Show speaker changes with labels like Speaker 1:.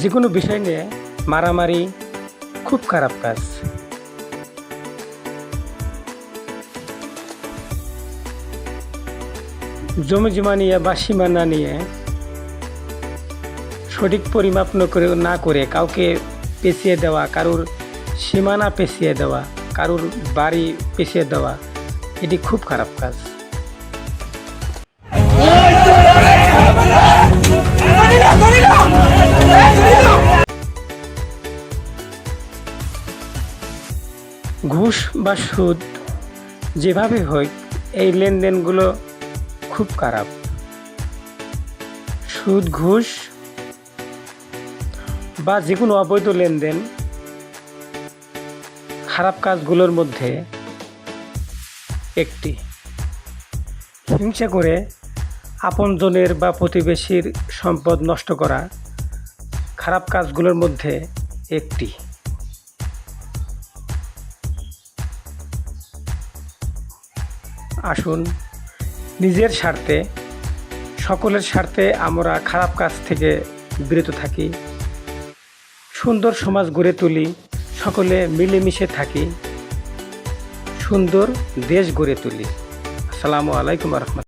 Speaker 1: যে কোনো বিষয় নিয়ে মারামারি খুব খারাপ কাজ। জমি জমা নিয়ে বা সীমানা নিয়ে সঠিক পরিমাপ করে না করে কাউকে পেঁচিয়ে দেওয়া, কারুর সীমানা পেঁচিয়ে দেওয়া, কারুর বাড়ি পেঁচিয়ে দেওয়া, এটি খুব খারাপ কাজ। ঘুষ বা সুদ, যেভাবে হোক এই লেনদেনগুলো খুব খারাপ। সুদ, ঘুষ বা যে কোনো অবৈধ লেনদেন খারাপ কাজগুলোর মধ্যে একটি। হিংসা করে আপনজনের বা প্রতিবেশীর সম্পদ নষ্ট করা খারাপ কাজগুলোর মধ্যে একটি। আসুন। নিজের স্বার্থে, সকলের স্বার্থে আমরা খারাপ কাজ থেকে বিরত থাকি। সুন্দর সমাজ গড়ে তুলি, সকলে মিলেমিশে থাকি। সুন্দর দেশ গড়ে তুলি। আসসালামু আলাইকুম রহমত